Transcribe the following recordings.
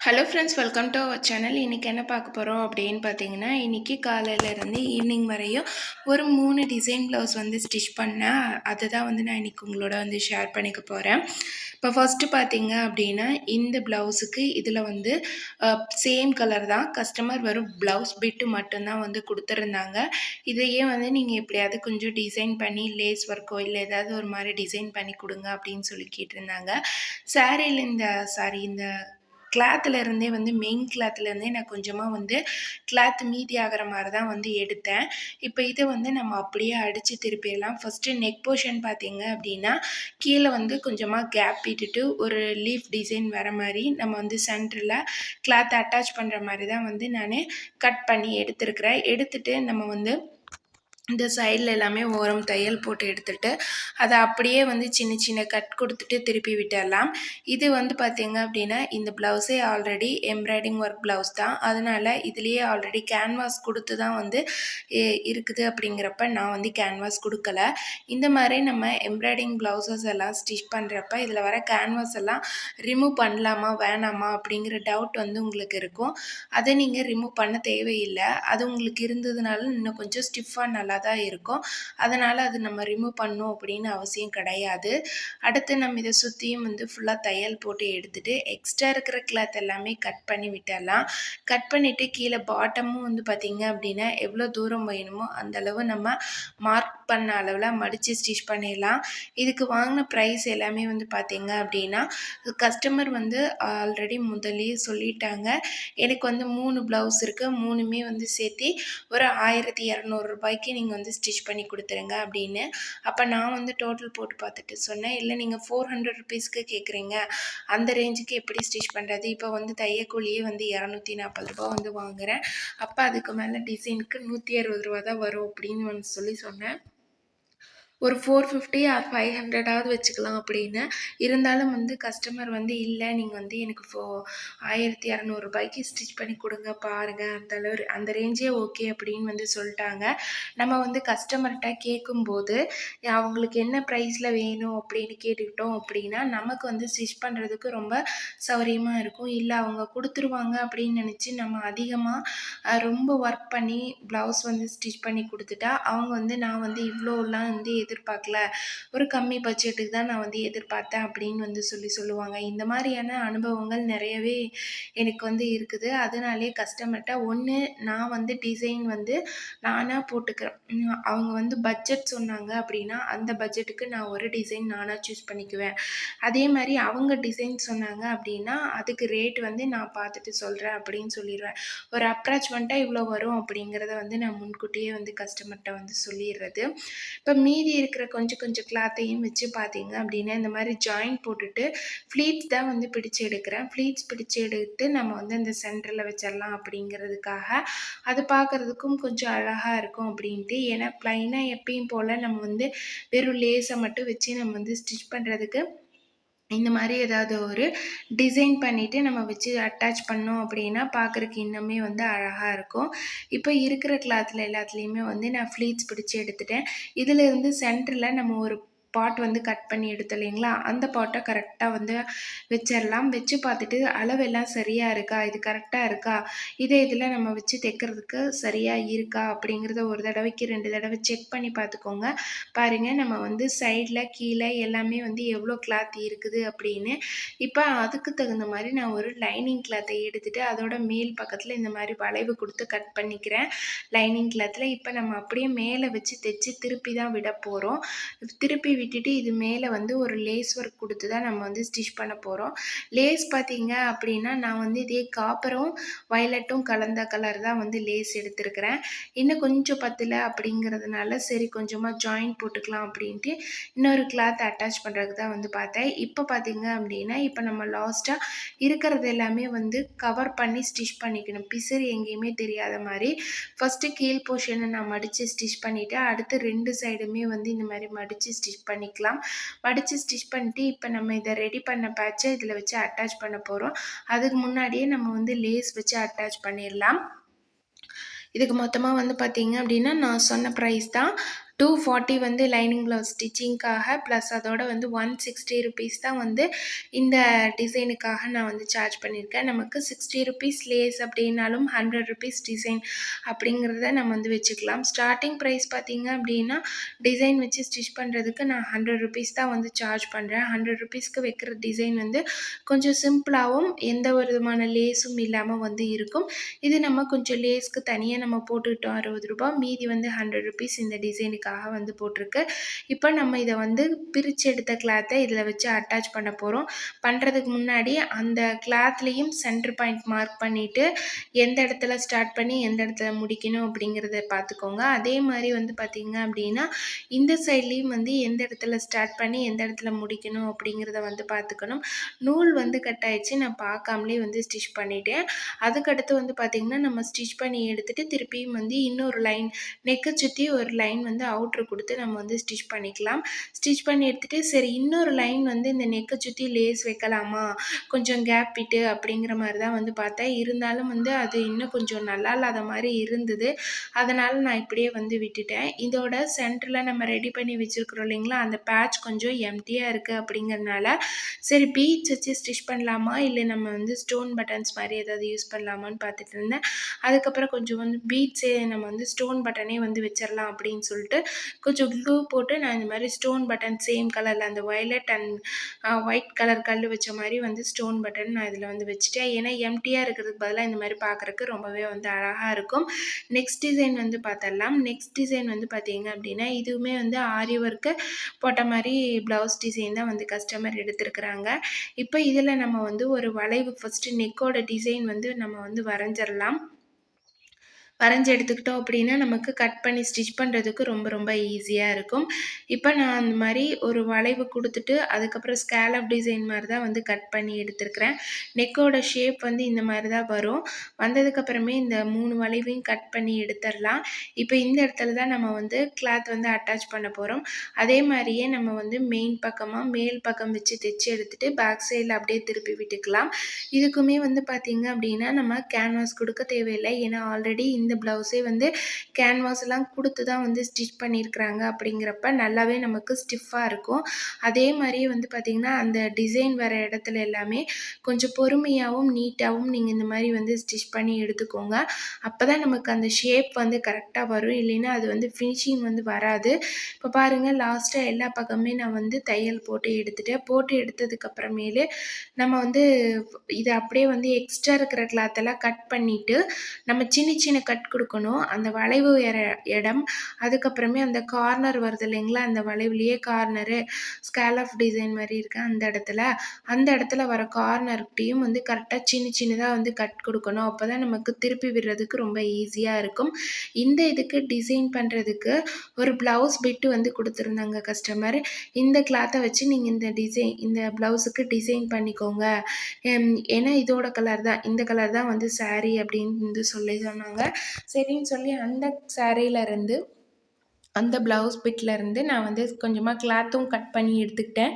Hello friends welcome to our channel இன்றைக்கி என்ன பார்க்க போகிறோம் அப்படின்னு பார்த்தீங்கன்னா இன்றைக்கி காலையிலேருந்து ஈவினிங் வரையும் ஒரு மூணு டிசைன் ப்ளவுஸ் வந்து ஸ்டிச் பண்ணேன் அதை தான் வந்து நான் இன்றைக்கி உங்களோட வந்து ஷேர் பண்ணிக்க போகிறேன் இப்போ ஃபஸ்ட்டு பார்த்தீங்க அப்படின்னா இந்த ப்ளவுஸுக்கு இதில் வந்து சேம் கலர் தான். கஸ்டமர் வரும் ப்ளவுஸ் பிட்டு மட்டும்தான் வந்து கொடுத்துருந்தாங்க. இதையே வந்து நீங்கள் எப்படியாவது கொஞ்சம் டிசைன் பண்ணி லேஸ் ஒர்க்கோ இல்லை ஏதாவது ஒரு மாதிரி டிசைன் பண்ணி கொடுங்க அப்படின்னு சொல்லி கேட்டிருந்தாங்க. சாரியில் இந்த சாரி இந்த கிளாத்தில் இருந்தே வந்து மெயின் கிளாத்துலேருந்தே நான் கொஞ்சமாக வந்து கிளாத் மீதி ஆகிற மாதிரி தான் வந்து எடுத்தேன். இப்போ இதை வந்து நம்ம அப்படியே அடித்து திருப்பிடலாம். ஃபஸ்ட்டு நெக் போர்ஷன் பார்த்தீங்க அப்படின்னா கீழே வந்து கொஞ்சமாக கேப் விட்டுட்டு ஒரு லீஃப் டிசைன் வர மாதிரி நம்ம வந்து சென்டரில் கிளாத் அட்டாச் பண்ணுற மாதிரி தான் வந்து நான் கட் பண்ணி எடுத்துருக்கிறேன். எடுத்துகிட்டு நம்ம வந்து இந்த சைடில் எல்லாமே ஓரம் தையல் போட்டு எடுத்துட்டு அதை அப்படியே வந்து சின்ன சின்ன கட் கொடுத்துட்டு திருப்பி விட்டுடலாம் இது வந்து பார்த்திங்க அப்படின்னா இந்த ப்ளவுஸே ஆல்ரெடி எம்ப்ராய்டிங் ஒர்க் ப்ளவுஸ் தான். அதனால் இதுலேயே ஆல்ரெடி கேன்வாஸ் கொடுத்து தான் வந்து இருக்குது அப்படிங்கிறப்ப நான் வந்து கேன்வாஸ் கொடுக்கல. இந்த மாதிரி நம்ம எம்ப்ராய்டிங் ப்ளவுசஸ் எல்லாம் ஸ்டிச் பண்ணுறப்ப இதில் வர கேன்வாஸ் எல்லாம் ரிமூவ் பண்ணலாமா வேணாமா அப்படிங்கிற டவுட் வந்து உங்களுக்கு இருக்கும். அதை நீங்கள் ரிமூவ் பண்ண தேவையில்லை. அது உங்களுக்கு இருந்ததுனால இன்னும் கொஞ்சம் ஸ்டிஃபாக நல்லா தான் இருக்கும். அதனால் அது நம்ம ரிமூவ் பண்ணும் அப்படின்னு அவசியம் கிடையாது. அடுத்து நம்ம இதை சுற்றியும் வந்து ஃபுல்லாக தையல் போட்டு எடுத்துகிட்டு எக்ஸ்ட்ரா இருக்கிற கிளாத் எல்லாமே கட் பண்ணி விட்டுடலாம் கட் பண்ணிவிட்டு கீழே பாட்டமும் வந்து பார்த்திங்க அப்படின்னா எவ்வளோ தூரம் வேணுமோ அந்தளவு நம்ம மார்க் பண்ண அளவில் மடித்து ஸ்டிச் பண்ணிடலாம். இதுக்கு வாங்கின ப்ரைஸ் எல்லாமே வந்து பார்த்திங்க அப்படின்னா கஸ்டமர் வந்து ஆல்ரெடி முதலே சொல்லிட்டாங்க. எனக்கு வந்து மூணு ப்ளவுஸ் இருக்குது மூணுமே வந்து சேர்த்து ஒரு ஆயிரத்தி இரநூறுபாய்க்கு நீங்கள் வந்து ஸ்டிச் பண்ணி கொடுத்துருங்க அப்படின்னு. அப்போ நான் வந்து டோட்டல் போட்டு பார்த்துட்டு சொன்னேன். இல்லை நீங்கள் ஃபோர் ஹண்ட்ரட் ருபீஸ்க்கு கேட்குறீங்க அந்த ரேஞ்சுக்கு எப்படி ஸ்டிச் பண்ணுறது இப்போ வந்து தையக்கூலியே வந்து இரநூத்தி நாற்பது ரூபா வந்து வாங்குகிறேன் அப்போ அதுக்கு மேலே டிசைனுக்கு நூற்றி அறுபது ரூபா தான் வரும் அப்படின்னு வந்து சொல்லி சொன்னேன். ஒரு ஃபோர் ஃபிஃப்டி ஆர் ஃபைவ் ஹண்ட்ரடாவது வச்சுக்கலாம் அப்படின்னு. இருந்தாலும் வந்து கஸ்டமர் வந்து இல்லை நீங்கள் வந்து எனக்கு ஃபோ ஆயிரத்தி இரநூறுபாய்க்கு ஸ்டிச் பண்ணி கொடுங்க பாருங்கள் அந்த அளவு அந்த ரேஞ்சே ஓகே அப்படின்னு வந்து சொல்லிட்டாங்க. நம்ம வந்து கஸ்டமர்கிட்ட கேட்கும்போது அவங்களுக்கு என்ன ப்ரைஸில் வேணும்? அப்படின்னு கேட்டுக்கிட்டோம் அப்படின்னா நமக்கு வந்து ஸ்டிச் பண்ணுறதுக்கு ரொம்ப சௌகரியமாக இருக்கும். இல்லை அவங்க கொடுத்துருவாங்க அப்படின்னு நினச்சி நம்ம அதிகமாக ரொம்ப ஒர்க் பண்ணி ப்ளவுஸ் வந்து ஸ்டிச் பண்ணி கொடுத்துட்டா அவங்க வந்து நான் வந்து இவ்வளோலாம் வந்து எதிர்பார்க்கல. ஒரு கம்மி பட்ஜெட்டுக்கு தான் நான் வந்து எதிர்பார்த்தேன் அப்படின்னு வந்து சொல்லி சொல்லுவாங்க. இந்த மாதிரியான அனுபவங்கள் நிறையவே எனக்கு வந்து இருக்குது. அதனாலே கஸ்டமர்கிட்ட ஒன்று நான் வந்து டிசைன் வந்து நானாக போட்டுக்கிறேன். அவங்க வந்து பட்ஜெட் சொன்னாங்க அப்படின்னா அந்த பட்ஜெட்டுக்கு நான் ஒரு டிசைன் நானாக சூஸ் பண்ணிக்குவேன். அதே மாதிரி அவங்க டிசைன் சொன்னாங்க அப்படின்னா அதுக்கு ரேட் வந்து நான் பார்த்துட்டு சொல்கிறேன் அப்படின்னு சொல்லிடுவேன். ஒரு அப்ராச்மெண்ட்டாக இவ்வளோ வரும் அப்படிங்கிறத வந்து நான் முன்கூட்டியே வந்து கஸ்டமர்கிட்ட வந்து சொல்லிடுறது. இப்போ மீதி இருக்கிற கொஞ்சம் கொஞ்சம் கிளாத்தையும் வச்சு பார்த்தீங்க அப்படின்னா இந்த மாதிரி ஜாயிண்ட் போட்டுட்டு ஃப்ளீட்ஸ் தான் வந்து பிடிச்சி எடுக்கிறேன். ஃப்ளீட்ஸ் பிடிச்சி எடுத்து நம்ம வந்து அந்த சென்டரில் வச்சிடலாம் அப்படிங்கிறதுக்காக. அது பார்க்குறதுக்கும் கொஞ்சம் அழகாக இருக்கும் அப்படின்ட்டு. ஏன்னா ப்ளைனாக எப்பயும் போல் நம்ம வந்து வெறும் லேஸை மட்டும் வச்சு நம்ம வந்து ஸ்டிச் பண்ணுறதுக்கு இந்த மாதிரி ஏதாவது ஒரு டிசைன் பண்ணிவிட்டு நம்ம வச்சு அட்டாச் பண்ணோம் அப்படின்னா பார்க்குறக்கு இன்னுமே வந்து அழகாக இருக்கும். இப்போ இருக்கிற கிளாத்தில் எல்லாத்துலேயுமே வந்து நான் ஃப்ளீட்ஸ் பிடிச்சி எடுத்துட்டேன். இதில் இருந்து சென்டரில் நம்ம ஒரு பாட் வந்து கட் பண்ணி எடுத்தோம் இல்லைங்களா? அந்த பாட்டை கரெக்டாக வந்து வச்சிடலாம் வச்சு பார்த்துட்டு அளவெல்லாம் சரியாக இருக்கா? இது கரெக்டாக இருக்கா? இதே இதில் நம்ம வச்சு தைக்கிறதுக்கு சரியாக இருக்கா? அப்படிங்கிறத ஒரு தடவைக்கு ரெண்டு தடவை செக் பண்ணி பார்த்துக்கோங்க. பாருங்கள் நம்ம வந்து சைடில் கீழே எல்லாமே வந்து எவ்வளோ கிளாத் இருக்குது அப்படின்னு. இப்போ அதுக்கு தகுந்த மாதிரி நான் ஒரு லைனிங் கிளாத்தை எடுத்துகிட்டு அதோட மேல் பக்கத்தில் இந்த மாதிரி வளைவு கொடுத்து கட் பண்ணிக்கிறேன். லைனிங் கிளாத்தில் இப்போ நம்ம அப்படியே மேலே வச்சு தைச்சி திருப்பி தான் விட போகிறோம் திருப்பி விட்டுட்டு இது மேலே வந்து ஒரு லேஸ் ஒர்க் கொடுத்து தான் நம்ம வந்து ஸ்டிச் பண்ண போகிறோம் லேஸ் பார்த்தீங்க அப்படின்னா நான் வந்து இதே காப்பரும் வயலட்டும் கலந்த கலர் தான் வந்து லேஸ் எடுத்திருக்கிறேன். இன்னும் கொஞ்சம் பத்தலை அப்படிங்கிறதுனால சரி கொஞ்சமாக ஜாயின் போட்டுக்கலாம் அப்படின்ட்டு இன்னொரு கிளாத் அட்டாச் பண்ணுறதுக்கு தான் வந்து பார்த்தேன். இப்போ பார்த்தீங்க அப்படின்னா இப்போ நம்ம லாஸ்ட்டாக இருக்கிறது எல்லாமே வந்து கவர் பண்ணி ஸ்டிச் பண்ணிக்கணும். பிசர் எங்கேயுமே தெரியாத மாதிரி. ஃபஸ்ட்டு கீழ் போர்ஷனை நான் மடித்து ஸ்டிச் பண்ணிவிட்டு அடுத்து ரெண்டு சைடுமே வந்து இந்த மாதிரி மடித்து ஸ்டிச் பண்ணிக்கலாம். மடித்து ஸ்டிச் பண்ணிட்டு இப்போ நம்ம இதை ரெடி பண்ண பேட்சை இதில் வச்சு அட்டாச் பண்ண போகிறோம் அதுக்கு முன்னாடியே நம்ம வந்து லேஸ் வச்சு அட்டாச் பண்ணிடலாம். இதுக்கு மொத்தமாக வந்து பார்த்திங்க அப்படின்னா நான் சொன்ன ப்ரைஸ் தான். டூ ஃபார்ட்டி வந்து லைனிங் ப்ளவுஸ் ஸ்டிச்சிங்க்காக ப்ளஸ் அதோட வந்து ஒன் சிக்ஸ்டி ருபீஸ் தான் வந்து இந்த டிசைனுக்காக நான் வந்து சார்ஜ் பண்ணியிருக்கேன். நமக்கு சிக்ஸ்டி ருபீஸ் லேஸ் அப்படின்னாலும் ஹண்ட்ரட் ருபீஸ் டிசைன் அப்படிங்கிறத நம்ம வந்து வச்சுக்கலாம். ஸ்டார்டிங் ப்ரைஸ் பார்த்தீங்க அப்படின்னா டிசைன் வச்சு ஸ்டிச் பண்ணுறதுக்கு நான் ஹண்ட்ரட் ருபீஸ் தான் வந்து சார்ஜ் பண்ணுறேன் ஹண்ட்ரட் ருபீஸ்க்கு வைக்கிற டிசைன் வந்து கொஞ்சம் சிம்பிளாகவும் எந்த ஒரு விதமான லேஸும் இல்லாமல் வந்து இருக்கும். இது நம்ம கொஞ்சம் லேஸ்க்கு தனியாக நம்ம போட்டுக்கிட்டோம் அறுபது ரூபாய். மீதி வந்து ஹண்ட்ரட் ருபீஸ் இந்த டிசைனுக்காக வந்து போட்டிருக்கு. இப்போ நம்ம இதை வந்து பிரித்து எடுத்த கிளாத்தை இதில் வச்சு அட்டாச் பண்ண போகிறோம் பண்ணுறதுக்கு முன்னாடி அந்த கிளாத்லேயும் சென்டர் பாயிண்ட் மார்க் பண்ணிவிட்டு எந்த இடத்துல ஸ்டார்ட் பண்ணி எந்த இடத்துல முடிக்கணும் அப்படிங்கிறத பார்த்துக்கோங்க. அதே மாதிரி வந்து பார்த்திங்க அப்படின்னா இந்த சைட்லேயும் வந்து எந்த இடத்துல ஸ்டார்ட் பண்ணி எந்த இடத்துல முடிக்கணும் அப்படிங்கிறத வந்து பார்த்துக்கணும். நூல் வந்து கட் ஆயிடுச்சு. நான் பார்க்காமலே வந்து ஸ்டிச் பண்ணிட்டேன். அதுக்கடுத்து வந்து பார்த்திங்கன்னா நம்ம ஸ்டிச் பண்ணி எடுத்துகிட்டு திருப்பியும் வந்து இன்னொரு லைன் நெக்கை சுற்றி ஒரு லைன் வந்து அவுட்ரு கொடுத்து நம்ம வந்து ஸ்டிச் பண்ணிக்கலாம். ஸ்டிச் பண்ணி எடுத்துகிட்டு சரி இன்னொரு லைன் வந்து இந்த நெக்கை சுற்றி லேஸ் வைக்கலாமா? கொஞ்சம் கேப் விட்டு அப்படிங்கிற மாதிரி தான் வந்து பார்த்தேன். இருந்தாலும் வந்து அது இன்னும் கொஞ்சம் நல்லா இல்லாத மாதிரி இருந்தது. அதனால் நான் இப்படியே வந்து விட்டுட்டேன். இதோட சென்டரில் நம்ம ரெடி பண்ணி வச்சுருக்குறோம் இல்லைங்களா? அந்த பேட்ச் கொஞ்சம் எம்டியாக இருக்குது அப்படிங்கிறனால சரி பீச் வச்சு ஸ்டிச் பண்ணலாமா? இல்லை நம்ம வந்து ஸ்டோன் பட்டன்ஸ் மாதிரி ஏதாவது யூஸ் பண்ணலாமான்னு பார்த்துட்டு இருந்தேன். அதுக்கப்புறம் கொஞ்சம் வந்து பீட்ஸே நம்ம வந்து ஸ்டோன் பட்டனே வந்து வச்சிடலாம் அப்படின்னு சொல்லிட்டு கொஞ்சம் க்ளூ போட்டு நான் இந்த மாதிரி ஸ்டோன் பட்டன் சேம் கலரில் அந்த வயலட் அண்ட் ஒயிட் கலர் கல் வச்ச மாதிரி வந்து ஸ்டோன் பட்டன் நான் இதில் வந்து வச்சுட்டேன். ஏன்னா எம்டியாக இருக்கிறதுக்கு பதிலாக இந்த மாதிரி பார்க்குறக்கு ரொம்பவே வந்து அழகாக இருக்கும். நெக்ஸ்ட் டிசைன் வந்து பார்த்துடலாம் நெக்ஸ்ட் டிசைன் வந்து பார்த்தீங்க அப்படின்னா இதுவுமே வந்து ஆரி ஒர்க்கு போட்ட மாதிரி ப்ளவுஸ் டிசைன் தான் வந்து கஸ்டமர் எடுத்திருக்கிறாங்க. இப்போ இதில் நம்ம வந்து ஒரு வளைவு ஃபஸ்ட்டு நெக்கோட டிசைன் வந்து நம்ம வந்து வரைஞ்சிடலாம் வரைஞ்சி எடுத்துக்கிட்டோம் அப்படின்னா நமக்கு கட் பண்ணி ஸ்டிச் பண்ணுறதுக்கு ரொம்ப ரொம்ப ஈஸியாக இருக்கும். இப்போ நான் அந்த மாதிரி ஒரு வளைவு கொடுத்துட்டு அதுக்கப்புறம் ஸ்கேலப் டிசைன் மாதிரி தான் வந்து கட் பண்ணி எடுத்துருக்கிறேன். நெக்கோட ஷேப் வந்து இந்த மாதிரி தான் வரும். வந்ததுக்கப்புறமே இந்த மூணு வளைவையும் கட் பண்ணி எடுத்துடலாம். இப்போ இந்த இடத்துல தான் நம்ம வந்து கிளாத் வந்து அட்டாச் பண்ண போகிறோம் அதே மாதிரியே நம்ம வந்து மெயின் பக்கமாக மேல் பக்கம் வச்சு தைச்சி எடுத்துகிட்டு பேக் சைடில் அப்படியே திருப்பி விட்டுக்கலாம். இதுக்குமே வந்து பார்த்திங்க அப்படின்னா நம்ம கேன்வாஸ் கொடுக்க தேவையில்லை. ஏன்னா ஆல்ரெடி இந்த இந்த ப்ளவுஸே வந்து கேன்வாஸ்லாம் கொடுத்து தான் வந்து ஸ்டிச் பண்ணியிருக்கிறாங்க அப்படிங்கிறப்ப நல்லாவே நமக்கு ஸ்டிஃபாக இருக்கும். அதே மாதிரியே வந்து பார்த்திங்கன்னா அந்த டிசைன் வர இடத்துல எல்லாமே கொஞ்சம் பொறுமையாகவும் நீட்டாகவும் நீங்கள் இந்த மாதிரி வந்து ஸ்டிச் பண்ணி எடுத்துக்கோங்க. அப்போ தான் நமக்கு அந்த ஷேப் வந்து கரெக்டாக வரும். இல்லைன்னா அது வந்து ஃபினிஷிங் வந்து வராது. இப்போ பாருங்கள் லாஸ்ட்டாக எல்லா பக்கமே நான் வந்து தையல் போட்டு எடுத்துட்டேன் போட்டு எடுத்ததுக்கப்புறமேலு நம்ம வந்து இதை அப்படியே வந்து எக்ஸ்ட்ரா இருக்கிற கிளாத்தெல்லாம் கட் பண்ணிவிட்டு நம்ம சின்ன சின்ன கட் கட் கொடுக்கணும். அந்த வளைவு இடம் அதுக்கப்புறமே அந்த கார்னர் வருது இல்லைங்களா? அந்த வளைவுலேயே கார்னரு ஸ்கேலப் டிசைன் மாதிரி இருக்குது அந்த இடத்துல. அந்த இடத்துல வர கார்னர்கிட்டையும் வந்து கரெக்டாக சின்ன சின்னதாக வந்து கட் கொடுக்கணும். அப்போ தான் நமக்கு திருப்பி விடுறதுக்கு ரொம்ப ஈஸியாக இருக்கும். இந்த இதுக்கு டிசைன் பண்ணுறதுக்கு ஒரு ப்ளவுஸ் பிட்டு வந்து கொடுத்துருந்தாங்க கஸ்டமர் இந்த கிளாத்தை வச்சு நீங்கள் இந்த டிசைன் இந்த ப்ளவுஸுக்கு டிசைன் பண்ணிக்கோங்க. ஏன்னா இதோட கலர் தான். இந்த கலர் தான் வந்து சாரீ அப்படின்னு சொல்லி சொன்னாங்க. சரின்னு சொல்லி அந்த சாரீலேருந்து அந்த ப்ளவுஸ் பிட்லேருந்து நான் வந்து கொஞ்சமாக கிளாத்தும் கட் பண்ணி எடுத்துக்கிட்டேன்.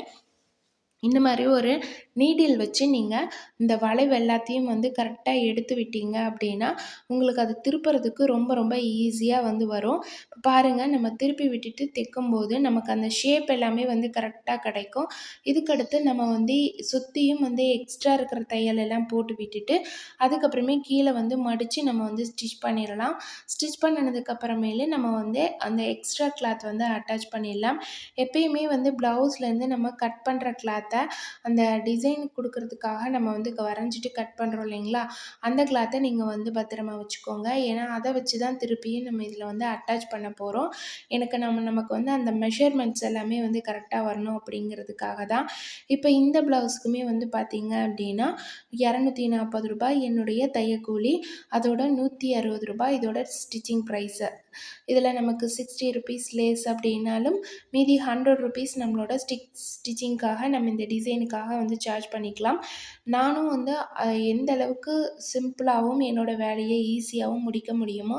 இந்த மாதிரி ஒரு நீடில் வச்சு நீங்கள் இந்த வளைவு எல்லாத்தையும் வந்து கரெக்டாக எடுத்து விட்டீங்க அப்படின்னா உங்களுக்கு அது திருப்புறதுக்கு ரொம்ப ரொம்ப ஈஸியாக வந்து வரும். பாருங்கள் நம்ம திருப்பி விட்டுட்டு தைக்கும்போது நமக்கு அந்த ஷேப் எல்லாமே வந்து கரெக்டாக கிடைக்கும். இதுக்கடுத்து நம்ம வந்து சுற்றியும் வந்து எக்ஸ்ட்ரா இருக்கிற தையல் எல்லாம் போட்டு விட்டுட்டு அதுக்கப்புறமே கீழே வந்து மடித்து நம்ம வந்து ஸ்டிச் பண்ணிடலாம். ஸ்டிச் பண்ணினதுக்கப்புறமேலே நம்ம வந்து அந்த எக்ஸ்ட்ரா கிளாத் வந்து அட்டாச் பண்ணிடலாம். எப்பயுமே வந்து ப்ளவுஸ்லேருந்து நம்ம கட் பண்ணுற கிளாத்தை அந்த டிசைன் கொடுக்கறதுக்காக நம்ம வந்து வரைஞ்சிட்டு கட் பண்ணுறோம் இல்லைங்களா? அந்த கிளாத்தை நீங்கள் வந்து பத்திரமா வச்சுக்கோங்க. ஏன்னா அதை வச்சு தான் திருப்பியும் நம்ம இதில் வந்து அட்டாச் பண்ண போகிறோம் எனக்கு நம்ம நமக்கு வந்து அந்த மெஷர்மெண்ட்ஸ் எல்லாமே வந்து கரெக்டாக வரணும் அப்படிங்கிறதுக்காக தான். இப்போ இந்த ப்ளவுஸ்க்குமே வந்து பார்த்திங்க அப்படின்னா இரநூத்தி நாற்பது ரூபாய் என்னுடைய தையக்கூலி அதோட நூற்றி அறுபது ரூபாய் இதோட ஸ்டிச்சிங் ப்ரைஸு இதில் நமக்கு சிக்ஸ்டி ருபீஸ் லேஸ் அப்படின்னாலும் மீதி ஹண்ட்ரட் ருபீஸ் நம்மளோட ஸ்டிச் ஸ்டிச்சிங்க்காக நம்ம இந்த டிசைனுக்காக வந்து சார்ஜ் பண்ணிக்கலாம். நானும் வந்து எந்த அளவுக்கு சிம்பிளாகவும் என்னோடய வேலையை ஈஸியாகவும் முடிக்க முடியுமோ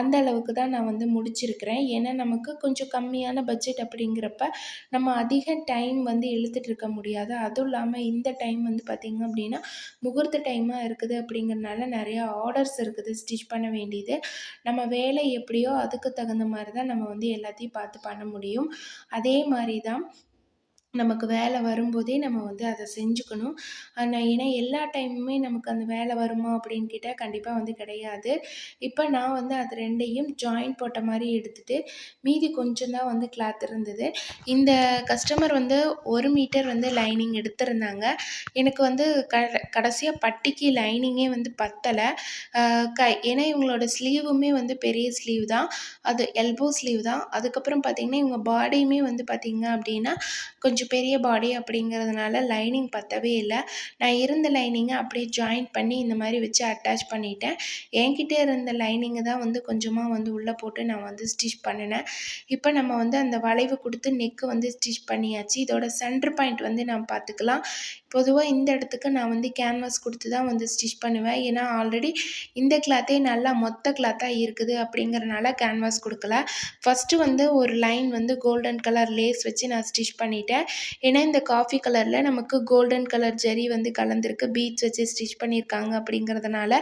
அந்த அளவுக்கு தான் நான் வந்து முடிச்சிருக்கிறேன். ஏன்னா நமக்கு கொஞ்சம் கம்மியான பட்ஜெட் அப்படிங்கிறப்ப நம்ம அதிக டைம் வந்து இழுத்துட்டு இருக்க முடியாது. அதுவும் இல்லாமல் இந்த டைம் வந்து பார்த்திங்க அப்படின்னா முகூர்த்த டைமாக இருக்குது அப்படிங்கிறனால நிறையா ஆர்டர்ஸ் இருக்குது ஸ்டிச் பண்ண வேண்டியது. நம்ம வேலை எப்படியோ அதுக்கு தகுந்த மாதிரி தான் நம்ம வந்து எல்லாத்தையும் பார்த்து பண்ண முடியும். அதே மாதிரி தான் நமக்கு வேலை வரும்போதே நம்ம வந்து அதை செஞ்சுக்கணும். ஆனால் ஏன்னா எல்லா டைமுமே நமக்கு அந்த வேலை வருமா அப்படின்னு கேட்டால் கண்டிப்பாக வந்து கிடையாது. இப்போ நான் வந்து அது ரெண்டையும் ஜாயின் போட்ட மாதிரி எடுத்துகிட்டு மீதி கொஞ்சம் தான் வந்து கிளாத் இருந்தது. இந்த கஸ்டமர் வந்து ஒரு மீட்டர் வந்து லைனிங் எடுத்திருந்தாங்க. எனக்கு வந்து க கடைசியாக பட்டிக்கு லைனிங்கே வந்து பத்தலை. க ஏன்னா இவங்களோட ஸ்லீவுமே வந்து பெரிய ஸ்லீவ் தான். அது எல்போ ஸ்லீவ் தான். அதுக்கப்புறம் பார்த்திங்கன்னா இவங்க பாடியுமே வந்து பார்த்திங்க அப்படின்னா கொஞ்சம் பெரிய பாடி அப்படிங்கிறதுனால லைனிங் பத்தவே இல்லை. நான் இருந்த லைனிங்கை அப்படியே ஜாயின் பண்ணி இந்த மாதிரி வச்சு அட்டாச் பண்ணிட்டேன். என்கிட்ட இருந்த லைனிங்கை தான் வந்து கொஞ்சமாக வந்து உள்ளே போட்டு நான் வந்து ஸ்டிச் பண்ணினேன். இப்போ நம்ம வந்து அந்த வளைவு கொடுத்து நெக்கு வந்து ஸ்டிச் பண்ணியாச்சு. இதோட சென்டர் பாயிண்ட் வந்து நம்ம பார்த்துக்கலாம். பொதுவாக இந்த இடத்துக்கு நான் வந்து கேன்வாஸ் கொடுத்து தான் வந்து ஸ்டிச் பண்ணுவேன். ஏன்னா ஆல்ரெடி இந்த கிளாத்தே நல்லா மொத்த கிளாத்தாக இருக்குது அப்படிங்கிறனால கேன்வாஸ் கொடுக்கல. ஃபஸ்ட்டு வந்து ஒரு லைன் வந்து கோல்டன் கலர் லேஸ் வச்சு நான் ஸ்டிச் பண்ணிட்டேன். ஏன்னா இந்த காஃபி கலரில் நமக்கு கோல்டன் கலர் ஜெரி வந்து கலந்துருக்கு. பீட்ஸ் வச்சு ஸ்டிச் பண்ணியிருக்காங்க அப்படிங்கிறதுனால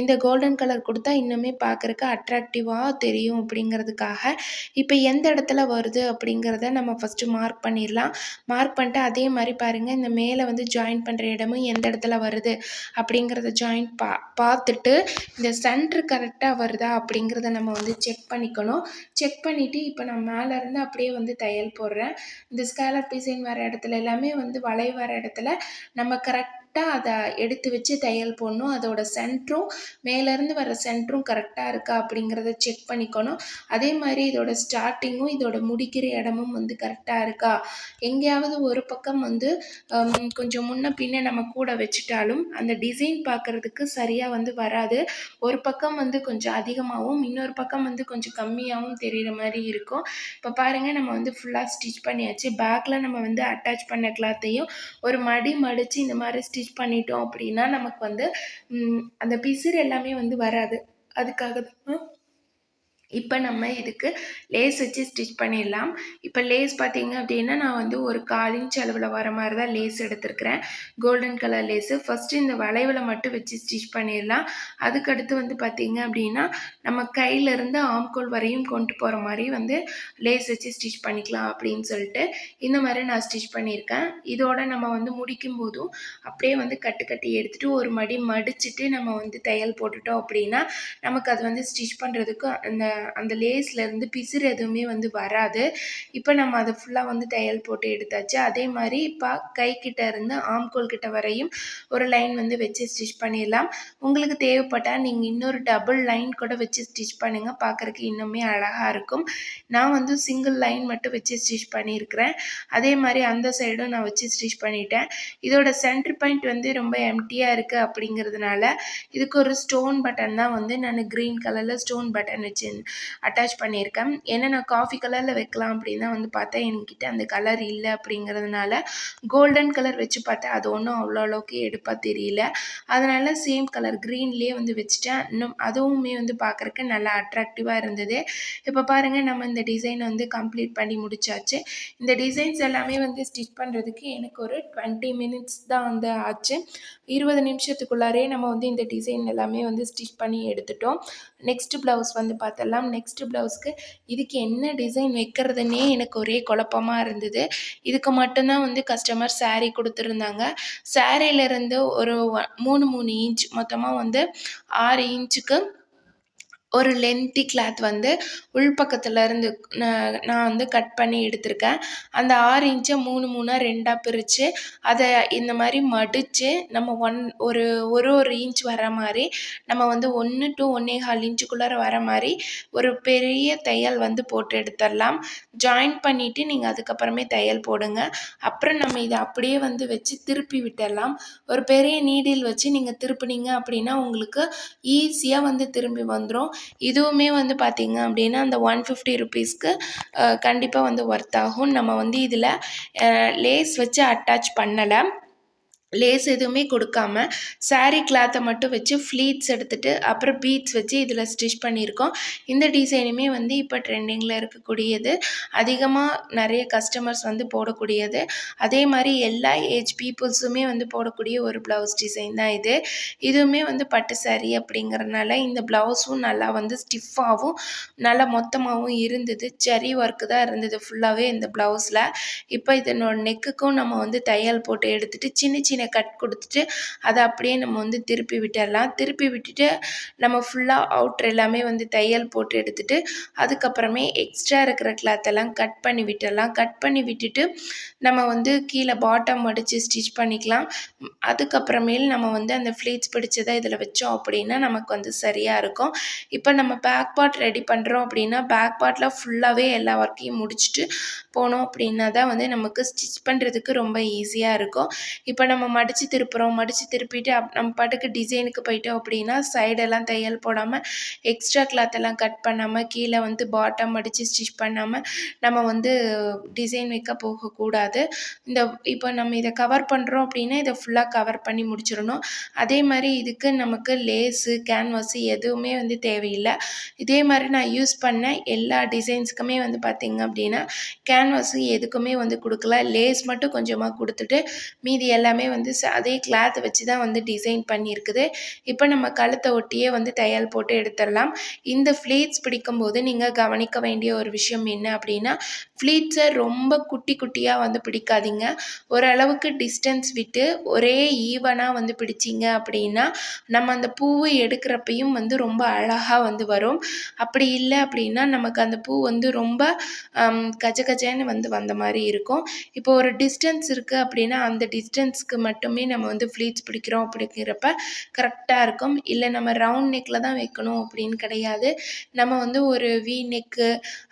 இந்த கோல்டன் கலர் கொடுத்தா இன்னுமே பார்க்குறக்கு அட்ராக்டிவாக தெரியும் அப்படிங்கிறதுக்காக. இப்போ எந்த இடத்துல வருது அப்படிங்கிறத நம்ம ஃபஸ்ட்டு மார்க் பண்ணிடலாம். மார்க் பண்ணிட்டு அதே மாதிரி பாருங்கள் இந்த மேலே வந்து ஜாயின் பண்ணுற இடமும் எந்த இடத்துல வருது அப்படிங்கிறத ஜாயின் பா பார்த்துட்டு இந்த சென்ட்ரு கரெக்டாக வருதா அப்படிங்கிறத நம்ம வந்து செக் பண்ணிக்கணும். செக் பண்ணிவிட்டு இப்போ நான் மேலேருந்து அப்படியே வந்து தையல் போடுறேன். இந்த ஸ்கேலர் டிசைன் வர இடத்துல எல்லாமே வந்து வளை வர இடத்துல நம்ம கரெக்ட் கரெக்டாக அதை எடுத்து வச்சு தையல் போடணும். அதோட சென்ட்ரும் மேலேருந்து வர சென்ட்ரும் கரெக்டாக இருக்கா அப்படிங்கிறத செக் பண்ணிக்கணும். அதே மாதிரி இதோட ஸ்டார்டிங்கும் இதோட முடிக்கிற இடமும் வந்து கரெக்டாக இருக்கா? எங்கேயாவது ஒரு பக்கம் வந்து கொஞ்சம் முன்ன பின்ன நம்ம கூட வச்சுட்டாலும் அந்த டிசைன் பார்க்குறதுக்கு சரியாக வந்து வராது. ஒரு பக்கம் வந்து கொஞ்சம் அதிகமாகவும் இன்னொரு பக்கம் வந்து கொஞ்சம் கம்மியாகவும் தெரிகிற மாதிரி இருக்கும். இப்போ பாருங்கள் நம்ம வந்து ஃபுல்லாக ஸ்டிச் பண்ணியாச்சு. பேக்கில் நம்ம வந்து அட்டாச் பண்ண கிளாத்தையும் ஒரு மடி மடித்து இந்த மாதிரி ஸ்டிச் ஸ்டிச் பண்ணிட்டோம் அப்படின்னா நமக்கு வந்து அந்த பிசிறு எல்லாமே வந்து வராது. அதுக்காக தான் இப்போ நம்ம இதுக்கு லேஸ் வச்சு ஸ்டிச் பண்ணிடலாம். இப்போ லேஸ் பார்த்தீங்க அப்படின்னா நான் வந்து ஒரு கால் இன்ச் அளவில் வர மாதிரி தான் லேஸ் எடுத்திருக்கிறேன். கோல்டன் கலர் லேஸு ஃபஸ்ட்டு இந்த வளைவில் மட்டும் வச்சு ஸ்டிச் பண்ணிடலாம். அதுக்கடுத்து வந்து பார்த்திங்க அப்படின்னா நம்ம கையிலேருந்து ஆம்கோல் வரையும் கொண்டு போகிற மாதிரி வந்து லேஸ் வச்சு ஸ்டிச் பண்ணிக்கலாம் அப்படின்னு சொல்லிட்டு இந்த மாதிரி நான் ஸ்டிச் பண்ணியிருக்கேன். இதோட நம்ம வந்து முடிக்கும் போதும் அப்படியே வந்து கட்டு கட்டி எடுத்துகிட்டு ஒரு மடி மடிச்சுட்டு நம்ம வந்து தையல் போட்டுட்டோம் அப்படின்னா நமக்கு அது வந்து ஸ்டிச் பண்ணுறதுக்கு அந்த அந்த லேஸ்லேருந்து பிசுறு எதுவுமே வந்து வராது. இப்போ நம்ம அதை ஃபுல்லாக வந்து தையல் போட்டு எடுத்தாச்சு. அதே மாதிரி இப்போ கைக்கிட்ட இருந்து ஆம்கோல் கிட்ட வரையும் ஒரு லைன் வந்து வச்சு ஸ்டிச் பண்ணிடலாம். உங்களுக்கு தேவைப்பட்டால் நீங்கள் இன்னொரு டபுள் லைன் கூட வச்சு ஸ்டிச் பண்ணுங்கள் பார்க்குறக்கு இன்னுமே அழகாக இருக்கும். நான் வந்து சிங்கிள் லைன் மட்டும் வச்சு ஸ்டிச் பண்ணியிருக்கிறேன். அதே மாதிரி அந்த சைடும் நான் வச்சு ஸ்டிச் பண்ணிட்டேன். இதோட சென்டர் பாயிண்ட் வந்து ரொம்ப எம்டியாக இருக்குது அப்படிங்கிறதுனால இதுக்கு ஒரு ஸ்டோன் பட்டன் தான் வந்து நான் க்ரீன் கலரில் ஸ்டோன் பட்டன் வச்சு அட்டாச் பண்ணியிருக்கேன். ஏன்னா நான் காஃபி கலரில் வைக்கலாம் அப்படின்னு தான் வந்து பார்த்தா என்கிட்ட அந்த கலர் இல்லை அப்படிங்கிறதுனால கோல்டன் கலர் வச்சு பார்த்தா அது ஒன்றும் அவ்வளோ அளவுக்கு எடுப்பாக தெரியல. அதனால் சேம் கலர் க்ரீன்லேயே வந்து வச்சுட்டேன். இன்னும் அதுவுமே வந்து பார்க்குறக்கு நல்லா அட்ராக்டிவாக இருந்தது. இப்போ பாருங்கள் நம்ம இந்த டிசைன் வந்து கம்ப்ளீட் பண்ணி முடிச்சாச்சு. இந்த டிசைன்ஸ் எல்லாமே வந்து ஸ்டிச் பண்ணுறதுக்கு எனக்கு ஒரு டுவெண்ட்டி மினிட்ஸ் தான் வந்து ஆச்சு. இருபது நிமிஷத்துக்குள்ளாரே நம்ம வந்து இந்த டிசைன் எல்லாமே வந்து ஸ்டிச் பண்ணி எடுத்துட்டோம். நெக்ஸ்ட் ப்ளவுஸ் வந்து பார்த்தலாம் நெக்ஸ்ட் ப்ளவுஸ்க்கு இதுக்கு என்ன டிசைன் வைக்கிறதுனே எனக்கு ஒரே குழப்பமாக இருந்தது. இதுக்கு மட்டும்தான் வந்து கஸ்டமர் சாரீ கொடுத்துருந்தாங்க. சாரீலேருந்து ஒரு மூணு மூணு இன்ச் மொத்தமாக வந்து ஆறு இன்ச்சுக்கு ஒரு லென்த்தி கிளாத் வந்து உள்பக்கத்துலேருந்து நான் நான் வந்து கட் பண்ணி எடுத்திருக்கேன். அந்த ஆறு இன்ச்சை மூணு மூணாக ரெண்டாக பிரித்து அதை இந்த மாதிரி மடித்து நம்ம ஒன் ஒரு ஒரு ஒரு இன்ச் வர மாதிரி நம்ம வந்து ஒன்று டு ஒன்றே கால் இன்ச்சுக்குள்ளார வர மாதிரி ஒரு பெரிய தையல் வந்து போட்டு எடுத்துடலாம் ஜாயின் பண்ணிவிட்டு நீங்கள் அதுக்கப்புறமே தையல் போடுங்க. அப்புறம் நம்ம இதை அப்படியே வந்து வச்சு திருப்பி விட்டுடலாம் ஒரு பெரிய நீடில் வச்சு நீங்கள் திருப்பினீங்க அப்படின்னா உங்களுக்கு ஈஸியாக வந்து திரும்பி வந்துடும் இதுவுமே வந்து பார்த்திங்க அப்படின்னா அந்த ஒன் ஃபிஃப்டி ருபீஸ்க்கு கண்டிப்பாக வந்து ஒர்த் ஆகும். நம்ம வந்து இதில் லேஸ் வச்சு அட்டாச் பண்ணலை. லேஸ் எதுவுமே கொடுக்காம சாரீ கிளாத்தை மட்டும் வச்சு ஃப்ளீட்ஸ் எடுத்துகிட்டு அப்புறம் பீட்ஸ் வச்சு இதில் ஸ்டிச் பண்ணியிருக்கோம். இந்த டிசைனுமே வந்து இப்போ ட்ரெண்டிங்கில் இருக்கக்கூடியது. அதிகமாக நிறைய கஸ்டமர்ஸ் வந்து போடக்கூடியது. அதே மாதிரி எல்லா ஏஜ் பீப்புள்ஸுமே வந்து போடக்கூடிய ஒரு ப்ளவுஸ் டிசைன் தான் இது. இதுவுமே வந்து பட்டு சாரீ அப்படிங்கிறனால இந்த ப்ளவுஸும் நல்லா வந்து ஸ்டிஃபாகவும் நல்லா மொத்தமாகவும் இருந்தது. சரி ஒர்க்கு தான் இருந்தது ஃபுல்லாகவே இந்த ப்ளவுஸில் இப்போ இதனோட நெக்குக்கும் நம்ம வந்து தையல் போட்டு எடுத்துகிட்டு சின்ன சின்ன கட் கொடுத்துட்டு அதை அப்படியே நம்ம வந்து திருப்பி விட்டுடலாம் திருப்பி விட்டுட்டு நம்ம ஃபுல்லாக அவுட்ரு எல்லாமே வந்து தையல் போட்டு எடுத்துகிட்டு அதுக்கப்புறமே எக்ஸ்ட்ரா இருக்கிற கிளாத்தெல்லாம் கட் பண்ணி விட்டுடலாம் கட் பண்ணி விட்டுட்டு நம்ம வந்து கீழே பாட்டம் அடித்து ஸ்டிச் பண்ணிக்கலாம். அதுக்கப்புறமேல் நம்ம வந்து அந்த ஃப்ளீட்ஸ் பிடிச்சதை இதில் வச்சோம் அப்படின்னா நமக்கு வந்து சரியாக இருக்கும். இப்போ நம்ம பேக் பார்ட் ரெடி பண்ணுறோம் அப்படின்னா பேக் பார்ட்டில் ஃபுல்லாகவே எல்லா ஒர்க்கையும் முடிச்சுட்டு போனோம் அப்படின்னா தான் வந்து நமக்கு ஸ்டிச் பண்ணுறதுக்கு ரொம்ப ஈஸியாக இருக்கும். இப்போ நம்ம மடித்து திருப்புறோம் மடித்து திருப்பிட்டு அப் நம்ம பாட்டுக்கு டிசைனுக்கு போயிட்டோம் அப்படின்னா சைடெல்லாம் தையல் போடாமல் எக்ஸ்ட்ரா கிளாத்தெல்லாம் கட் பண்ணாமல் கீழே வந்து பாட்டம் மடித்து ஸ்டிச் பண்ணாமல் நம்ம வந்து டிசைன் வைக்க போகக்கூடாது. இந்த இப்போ நம்ம இதை கவர் பண்ணுறோம் அப்படின்னா இதை ஃபுல்லாக கவர் பண்ணி முடிச்சிடணும். அதே மாதிரி இதுக்கு நமக்கு லேஸு கேன்வாஸு எதுவுமே வந்து தேவையில்லை. இதே மாதிரி நான் யூஸ் பண்ண எல்லா டிசைன்ஸுக்குமே வந்து பார்த்திங்க அப்படின்னா கேன் கேன்வாஸு எதுக்குமே வந்து கொடுக்கல. லேஸ் மட்டும் கொஞ்சமாக கொடுத்துட்டு மீதி எல்லாமே வந்து அதே கிளாத் வச்சு தான் வந்து டிசைன் பண்ணியிருக்குது. இப்போ நம்ம கழுத்தை ஒட்டியே வந்து தையல் போட்டு எடுத்துடலாம். இந்த ஃப்ளீட்ஸ் பிடிக்கும்போது நீங்கள் கவனிக்க வேண்டிய ஒரு விஷயம் என்ன அப்படின்னா ஃப்ளீட்ஸை ரொம்ப குட்டி குட்டியாக வந்து பிடிக்காதீங்க. ஓரளவுக்கு டிஸ்டன்ஸ் விட்டு ஒரே ஈவனாக வந்து பிடிச்சிங்க அப்படின்னா நம்ம அந்த பூவு எடுக்கிறப்பையும் வந்து ரொம்ப அழகாக வந்து வரும். அப்படி இல்லை அப்படின்னா நமக்கு அந்த பூ வந்து ரொம்ப கஜ கஜ கஜன்னு வந்து வந்த மாதிரி இருக்கும். இப்போ ஒரு டிஸ்டன்ஸ் இருக்குது அப்படின்னா அந்த டிஸ்டன்ஸ்க்கு மட்டுமே நம்ம வந்து ஃப்ளீட்ஸ் பிடிக்கிறோம் அப்படிங்கிறப்ப கரெக்டாக இருக்கும். இல்லை நம்ம ரவுண்ட் நெக்கில் தான் வைக்கணும் அப்படின்னு கிடையாது. நம்ம வந்து ஒரு வி நெக்கு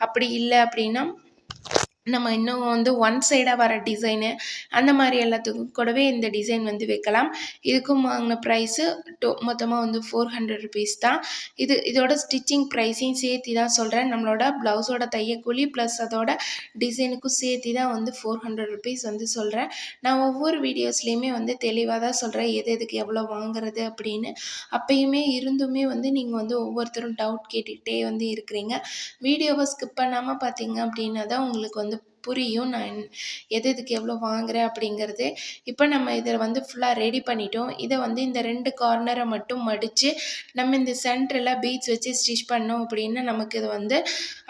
அப்படி இல்லை அப்படின்னா நம்ம இன்னும் வந்து ஒன் சைடாக வர டிசைனு அந்த மாதிரி எல்லாத்துக்கும் கூடவே இந்த டிசைன் வந்து வைக்கலாம். இதுக்கும் வாங்கின ப்ரைஸு டோ மொத்தமாக வந்து ஃபோர் ஹண்ட்ரட் ருபீஸ் தான். இது இதோட ஸ்டிச்சிங் ப்ரைஸையும் சேர்த்து தான் சொல்கிறேன் நம்மளோட ப்ளவுஸோட தையக்கூலி ப்ளஸ் அதோட டிசைனுக்கும் சேர்த்து தான் வந்து ஃபோர் ஹண்ட்ரட் ருபீஸ் வந்து சொல்கிறேன் நான் ஒவ்வொரு வீடியோஸ்லேயுமே வந்து தெளிவாக தான் சொல்கிறேன் எது எதுக்கு எவ்வளோ வாங்குறது அப்படின்னு. அப்பயுமே இருந்துமே வந்து நீங்கள் வந்து ஒவ்வொருத்தரும் டவுட் கேட்டுக்கிட்டே வந்து இருக்கிறீங்க. வீடியோவை ஸ்கிப் பண்ணாமல் பார்த்தீங்க அப்படின்னா தான் உங்களுக்கு வந்து வந்து புரியும். நான் எது எதுக்கு எவ்வளோ வாங்குகிறேன் அப்படிங்கிறது. இப்போ நம்ம இதில் வந்து ஃபுல்லாக ரெடி பண்ணிட்டோம். இதை வந்து இந்த ரெண்டு கார்னரை மட்டும் மடித்து நம்ம இந்த சென்டரில் பீட்ஸ் வச்சு ஸ்டிச் பண்ணோம் அப்படின்னா நமக்கு இது வந்து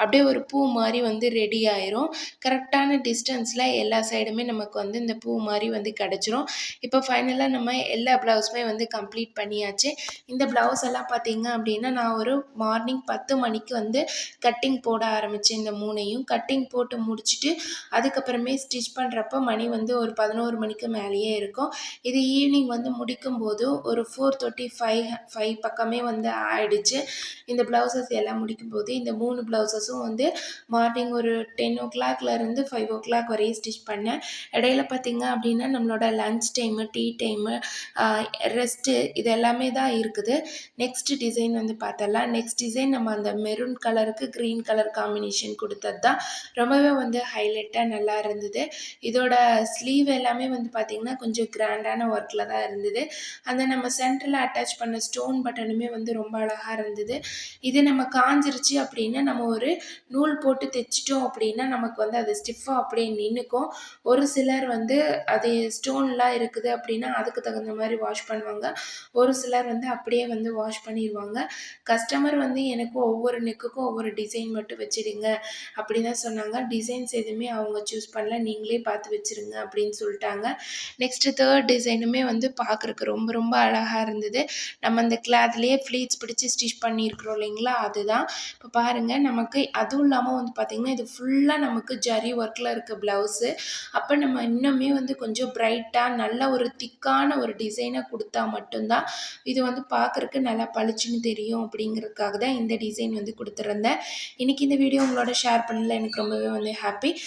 அப்படியே ஒரு பூ மாதிரி வந்து ரெடி ஆயிரும். கரெக்டான டிஸ்டன்ஸில் எல்லா சைடுமே நமக்கு வந்து இந்த பூ மாதிரி வந்து கிடச்சிரும். இப்போ ஃபைனலாக நம்ம எல்லா ப்ளவுஸுமே வந்து கம்ப்ளீட் பண்ணியாச்சு. இந்த ப்ளவுஸ் எல்லாம் பார்த்தீங்க அப்படின்னா நான் ஒரு மார்னிங் பத்து மணிக்கு வந்து கட்டிங் போட ஆரம்பித்தேன் இந்த மூணையும். கட்டிங் போட்டு முடிச்சுட்டு அதுக்கப்புறமே ஸ்டிச் பண்ணுறப்போ மணி வந்து ஒரு பதினோரு மணிக்கு மேலேயே இருக்கும். இது ஈவினிங் வந்து முடிக்கும்போது ஒரு ஃபோர் தேர்ட்டி ஃபைவ் ஃபைவ் பக்கமே வந்து ஆயிடுச்சு. இந்த ப்ளவுசஸ் எல்லாம் முடிக்கும்போது இந்த மூணு ப்ளவுசஸும் வந்து மார்னிங் ஒரு டென் ஓ இருந்து ஃபைவ் ஓ கிளாக் வரையும் ஸ்டிச் பண்ணேன். இடையில பார்த்தீங்க அப்படின்னா நம்மளோட lunch time tea time rest இது எல்லாமே தான் இருக்குது. நெக்ஸ்ட் டிசைன் வந்து பார்த்தலாம் நெக்ஸ்ட் டிசைன் நம்ம அந்த மெரூன் கலருக்கு க்ரீன் கலர் காம்பினேஷன் கொடுத்தது தான் ரொம்பவே வந்து ஹைலைட்டாக நல்லா இருந்தது. இதோட ஸ்லீவ் எல்லாமே வந்து பார்த்திங்கன்னா கொஞ்சம் கிராண்டான ஒர்க்கில் தான் இருந்தது. அந்த நம்ம சென்டரில் அட்டாச் பண்ண ஸ்டோன் பட்டனுமே வந்து ரொம்ப அழகாக இருந்தது. இது நம்ம காஞ்சிருச்சு அப்படின்னா நம்ம ஒரு நூல் போட்டு தைச்சிட்டோம் அப்படின்னா நமக்கு வந்து அது ஸ்டிஃபாக அப்படியே நின்றுக்கும் ஒரு சிலர் வந்து அது ஸ்டோன்லாம் இருக்குது அப்படின்னா அதுக்கு தகுந்த மாதிரி வாஷ் பண்ணுவாங்க. ஒரு சிலர் வந்து அப்படியே வந்து வாஷ் பண்ணிடுவாங்க கஸ்டமர் வந்து எனக்கு ஒவ்வொரு நெக்குக்கும் ஒவ்வொரு டிசைன் மட்டும் வச்சிடுங்க அப்படி தான் சொன்னாங்க. டிசைன்ஸ் எதுவுமே அவங்க சூஸ் பண்ணல. நீங்களே பார்த்து வச்சிருங்க அப்படின்னு சொல்லிட்டாங்க. நெக்ஸ்ட்டு தேர்ட் டிசைனுமே வந்து பார்க்குறக்கு ரொம்ப ரொம்ப அழகாக இருந்தது. நம்ம அந்த கிளாத்லேயே ஃப்ளீட்ஸ் பிடிச்சி ஸ்டிச் பண்ணியிருக்கிறோம் இல்லைங்களா? அதுதான். இப்போ பாருங்கள் நமக்கு அதுவும் இல்லாமல் வந்து பார்த்திங்கன்னா இது ஃபுல்லாக நமக்கு ஜரி ஒர்க்கில் இருக்க ப்ளவுஸு அப்போ நம்ம இன்னுமே வந்து கொஞ்சம் ப்ரைட்டாக நல்ல ஒரு திக்கான ஒரு டிசைனை கொடுத்தா மட்டும்தான் இது வந்து பார்க்குறக்கு நல்லா பளிச்சுன்னு தெரியும் அப்படிங்கிறதுக்காக தான் இந்த டிசைன் வந்து கொடுத்துருந்தேன். இன்றைக்கி இந்த வீடியோ உங்களோட ஷேர் பண்ணல எனக்கு ரொம்பவே வந்து ஹாப்பி